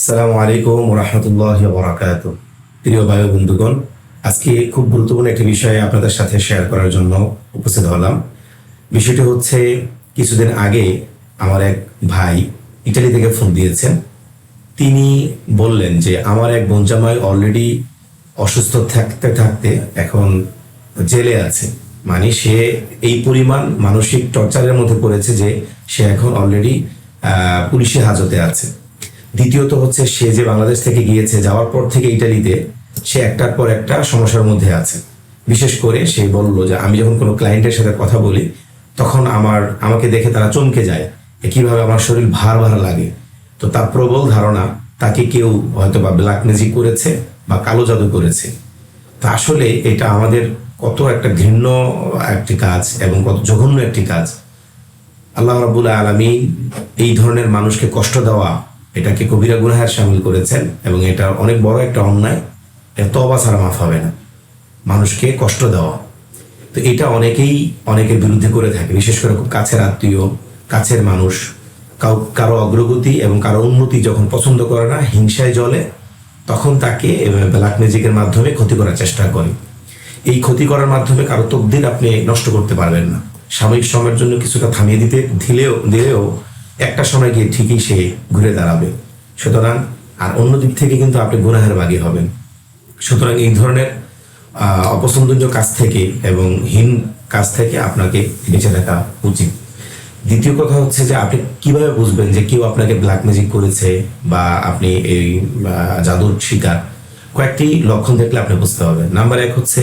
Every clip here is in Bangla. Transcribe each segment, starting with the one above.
আসসালামু আলাইকুম রহমতুল্লাহ বরাকাত প্রিয় ভাই বন্ধুগণ, আজকে খুব গুরুত্বপূর্ণ একটি বিষয়ে আপনাদের সাথে শেয়ার করার জন্য উপস্থিত হলাম। বিষয়টি হচ্ছে, কিছুদিন আগে আমার এক ভাই ইটালি থেকে ফোন দিয়েছেন। তিনি বললেন যে, আমার এক বোনজামাই অলরেডি অসুস্থ থাকতে থাকতে এখন জেলে আছে। মানে সে এই পরিমাণ মানসিক টর্চারের মধ্যে পড়েছে যে, সে এখন অলরেডি পুলিশি হাজতে আছে। দ্বিতীয়ত হচ্ছে সে যে বাংলাদেশ থেকে গিয়েছে, যাওয়ার পর থেকে ইটালিতে, সে একটার পর একটা সমস্যার মধ্যে আছে। বিশেষ করে সে বলল যে, আমি যখন কোনো ক্লায়েন্টের সাথে কথা বলি, তখন আমার, আমাকে দেখে তারা চমকে যায় কীভাবে আমার শরীর ভার ভার লাগে। তো তার প্রবল ধারণা, তাকে কেউ হয়তো বা ব্ল্যাক ম্যাজিক করেছে বা কালো জাদু করেছে। তা আসলে এটা আমাদের কত একটা ঘৃণ্য একটি কাজ এবং কত জঘন্য একটি কাজ। আল্লাহ রাবুল আলমী এই ধরনের মানুষকে কষ্ট দেওয়া এটাকে কবিরা গুনাহের সামিল করেছেন এবং এটা অনেক বড় একটা অন্যায়। এটা তবা ছাড়া মাফ হবে না। মানুষকে কষ্ট দেওয়া। তো এটা অনেকেই, অনেকের বিরুদ্ধে করে থাকে। বিশেষ করে খুব কাছের আত্মীয়, কাছের মানুষ। কাউ, কারও অগ্রগতি এবং কারও উন্নতি যখন পছন্দ করে না, হিংসায় জলে তখন তাকে ব্ল্যাক ম্যাজিকের মাধ্যমে ক্ষতি করার চেষ্টা করে। এই ক্ষতি করার মাধ্যমে কারও তকদির আপনি নষ্ট করতে পারবেন না। সাময়িক সময়ের জন্য কিছুটা থামিয়ে দিতে, দিলেও দিলেও একটা সময় গিয়ে ঠিকই সে ঘুরে দাঁড়াবে। সুতরাং, আর অন্য দিক থেকে কিন্তু আপনি গুনাহের বাগী হবেন। সুতরাং এই ধরনের অপছন্দনীয় কাজ থেকে এবং হীন কাজ থেকে আপনাকে বেঁচে থাকা উচিত। দ্বিতীয় কথা হচ্ছে যে আপনি কীভাবে বুঝবেন যে কেউ আপনাকে ব্ল্যাক ম্যাজিক করেছে বা আপনি এই জাদুর শিকার? কয়েকটি লক্ষণ দেখলে আপনি বুঝতে হবে নাম্বার এক হচ্ছে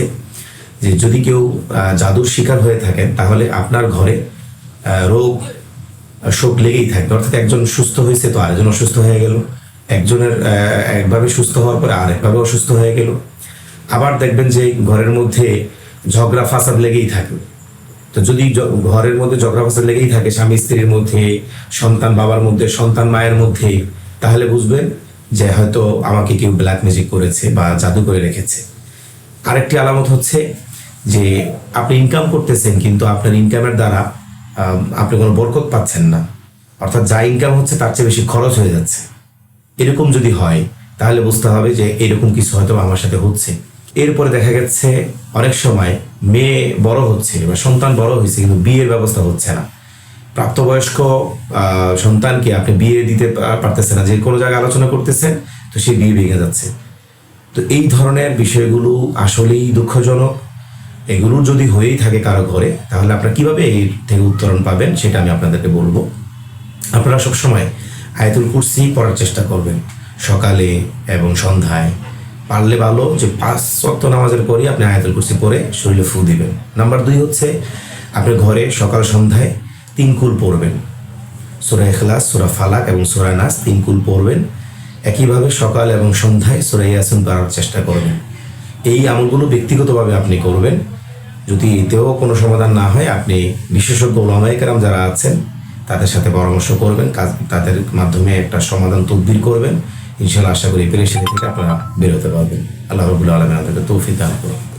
যে যদি কেউ জাদুর শিকার হয়ে থাকেন, তাহলে আপনার ঘরে রোগ শোক লেগেই থাকবে। অর্থাৎ একজন সুস্থ হয়েছে তো আরেকজন অসুস্থ হয়ে গেল। একজনের একভাবে সুস্থ হওয়ার পরে আরেকভাবে অসুস্থ হয়ে গেল। আবার দেখবেন যে ঘরের মধ্যে ঝগড়া ফাসাদ লেগেই থাকে। তো যদি ঘরের মধ্যে ঝগড়া ফাসাদ লেগেই থাকে স্বামী স্ত্রীর মধ্যে, সন্তান বাবার মধ্যে, সন্তান মায়ের মধ্যে, তাহলে বুঝবেন যে হয়তো আমাকে কেউ ব্ল্যাক ম্যাজিক করেছে বা জাদু করে রেখেছে। আরেকটি আলামত হচ্ছে যে আপনি ইনকাম করতেছেন কিন্তু আপনার ইনকামের দ্বারা আপনি কোনো বরকত পাচ্ছেন না। অর্থাৎ যা ইনকাম হচ্ছে তার চেয়ে বেশি খরচ হয়ে যাচ্ছে। এরকম যদি হয়, তাহলে বুঝতে হবে যে এরকম কিছু হয়তো আমার সাথে হচ্ছে। এরপরে দেখা গেছে, অনেক সময় মেয়ে বড় হচ্ছে, বা সন্তান বড় হয়েছে, কিন্তু বিয়ের ব্যবস্থা হচ্ছে না। প্রাপ্তবয়স্ক সন্তানকে আপনি বিয়ে দিতে পারতেছে না, যে কোনো জায়গায় আলোচনা করতেছেন তো সে বিয়ে ভেঙে যাচ্ছে। তো এই ধরনের বিষয়গুলো আসলেই দুঃখজনক। এগুলো যদি হয়েই থাকে কারও ঘরে, তাহলে আপনারা কীভাবে এর থেকে উত্তরণ পাবেন সেটা আমি আপনাদেরকে বলব। আপনারা সবসময় আয়াতুল কুরসি পড়ার চেষ্টা করবেন। সকালে এবং সন্ধ্যায়। পারলে ভালো যে পাঁচ সপ্ত নামাজের পরই আপনি আয়াতুল কুরসি পরে শরীরে ফু দিবেন। নাম্বার দুই হচ্ছে, আপনি ঘরে সকাল সন্ধ্যায় তিন কুল পড়বেন। সোরা এখলাস সোরা ফালাক এবং সোরা নাস তিন কুল পড়বেন। একইভাবে সকাল এবং সন্ধ্যায় সুরা ইয়াসিন পড়ার চেষ্টা করবেন। এই আমলগুলো ব্যক্তিগতভাবে আপনি করবেন। যদি এতেও কোনো সমাধান না হয়, আপনি বিশেষজ্ঞ ওলামাইকারাম যারা আছেন, তাদের সাথে পরামর্শ করবেন, কাজ, তাদের মাধ্যমে একটা সমাধান তদবির করবেন। ইনশাল্লাহ আশা করি পেরেশানি থেকে আপনারা বেরোতে পারবেন। আল্লাহ রবুল্লা আমাদেরকে তৌফিক দান করুন।